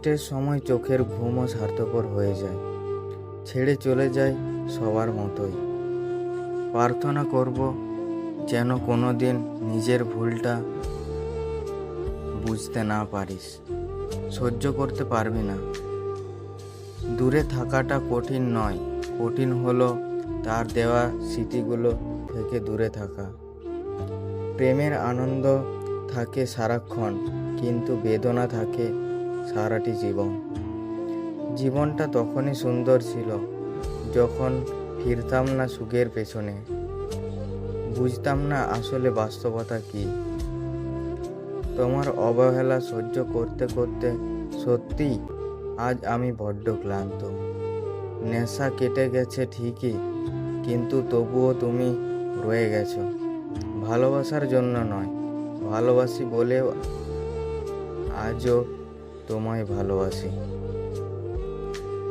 কষ্টের সময় চোখের ঘুমও স্বার্থপর হয়ে যায়। ছেড়ে চলে যায় সবার মতোই। প্রার্থনা করব যেন কোনো দিন নিজের ভুলটা বুঝতে না পারিস। সহ্য করতে পারবি না। দূরে থাকাটা কঠিন নয়। কঠিন হলো তার দেওয়া স্মৃতিগুলো থেকে দূরে থাকা। প্রেমের আনন্দ থাকে সারাক্ষণ, কিন্তু বেদনা থাকে সারাটি জীবন। জীবনটা তখনই সুন্দর ছিল যখন ফিরতাম না সুখের পেছনে। বুঝতাম না আসলে বাস্তবতা কি। তোমার অবহেলা সহ্য করতে করতে সত্যি আজ আমি বড্ড ক্লান্ত। নেশা কেটে গেছে ঠিকই, কিন্তু তবুও তুমি রয়ে গেছো। ভালোবাসার জন্য নয়, ভালোবাসি বলেও আজও তোমায় ভালোবাসি।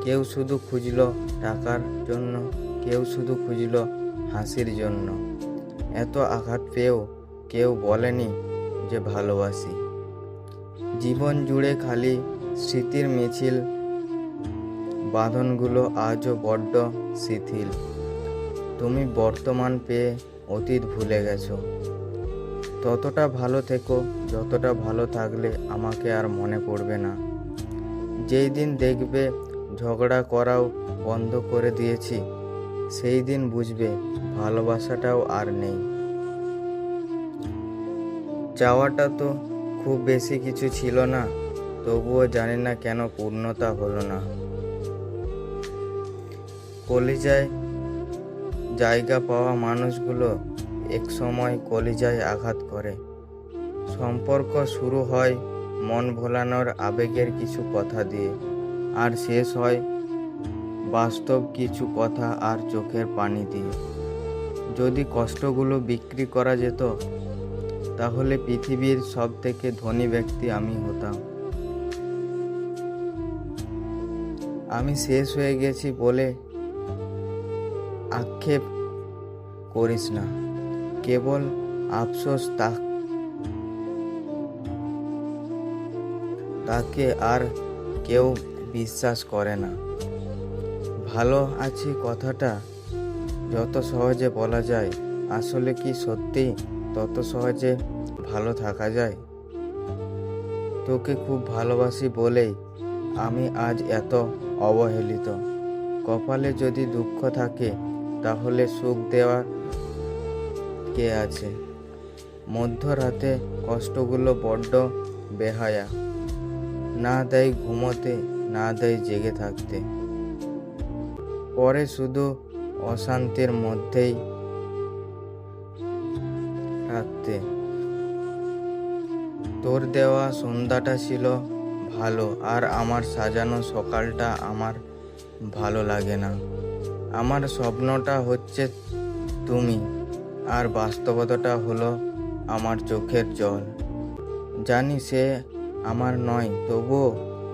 কেউ শুধু খুঁজলো টাকার জন্য, কেউ শুধু খুঁজলো হাসির জন্য। এত আঘাত পেয়েও কেউ বলেনি যে ভালোবাসি। জীবন জুড়ে খালি স্মৃতির মিছিল, বাঁধনগুলো আজও বড্ড শিথিল। তুমি বর্তমান পেয়ে অতীত ভুলে গেছো। ততটা ভালো থেকো, যতটা ভালো থাকলে আমাকে আর মনে পড়বে না। যেই দিন দেখবে ঝগড়া করাও বন্ধ করে দিয়েছি, সেই দিন বুঝবে ভালোবাসাটাও আর নেই। চাওয়াটা তো খুব বেশি কিছু ছিল না, তবুও জানি না কেন পূর্ণতা হলো না। কলিজায় জায়গা পাওয়া মানুষগুলো এক সময় কলিজায় আঘাত করে। সম্পর্ক শুরু হয় মন ভোলানোর আবেগের কিছু কথা দিয়ে। আর শেষ হয় বাস্তব কিছু কথা আর চোখের পানি দিয়ে। যদি কষ্টগুলো বিক্রি করা যেত, তাহলে পৃথিবীর সব থেকে ধনী ব্যক্তি আমি হতাম। আমি শেষ হয়ে গেছি বলে আক্ষেপ করিস না। কেবল আফসোস তাকে আর কেউ বিশ্বাস করে না। ভালো আছি কথাটা যত সহজে বলা যায়, আসলে কি সত্যি তত সহজে ভালো থাকা যায়? তোকে খুব ভালোবাসি বলেই আমি আজ এত অবহেলিত। কপালে যদি দুঃখ থাকে, তাহলে সুখ দেওয়ার কে আছে? মধ্যরাতে কষ্টগুলো বড্ড বেহায়া। না দেয় ঘুমোতে, না দেয় জেগে থাকতে। পরে শুধু অশান্তির মধ্যেই রাখতে তোর দেওয়া সন্ধ্যাটা ছিল ভালো, আর আমার সাজানো সকালটা আমার ভালো লাগে না। আমার স্বপ্নটা হচ্ছে তুমি। আর বাস্তবতাটা হলো আমার চোখের জল। জানি সে আমার নয়, তবুও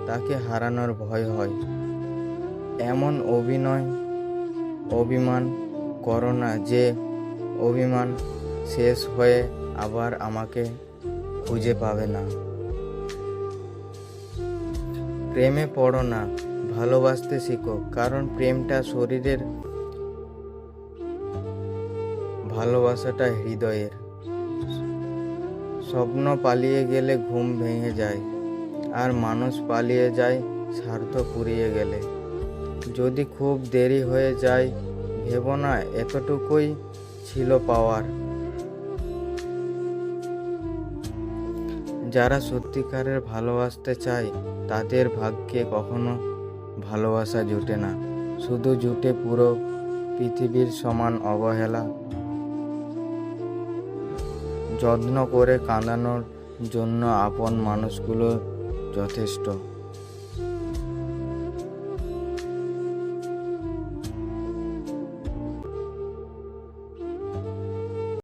তাকে হারানোর ভয় হয়। এমন অভিনয়, অভিমান করো না যে অভিমান শেষ হয়ে আবার আমাকে খুঁজে পাবে না। প্রেমে পড়ো না, ভালোবাসতে শিখো, কারণ প্রেমটা শরীরের ভালোবাসাটা হৃদয়ের। স্বপ্ন পালিয়ে গেলে ঘুম ভেঙে যায়, আর মানুষ পালিয়ে যায় স্বার্থ পুড়িয়ে গেলে। যদি খুব দেরি হয়ে যায়, ভেবো না, এতটুকুই ছিল পাওয়ার। যারা সত্যিকারের ভালোবাসতে চায়, তাদের ভাগ্যে কখনো ভালোবাসা জুটে না। শুধু জুটে পুরো পৃথিবীর সমান অবহেলা। যত্ন করে কাঁদানোর জন্য আপন মানুষগুলো যথেষ্ট।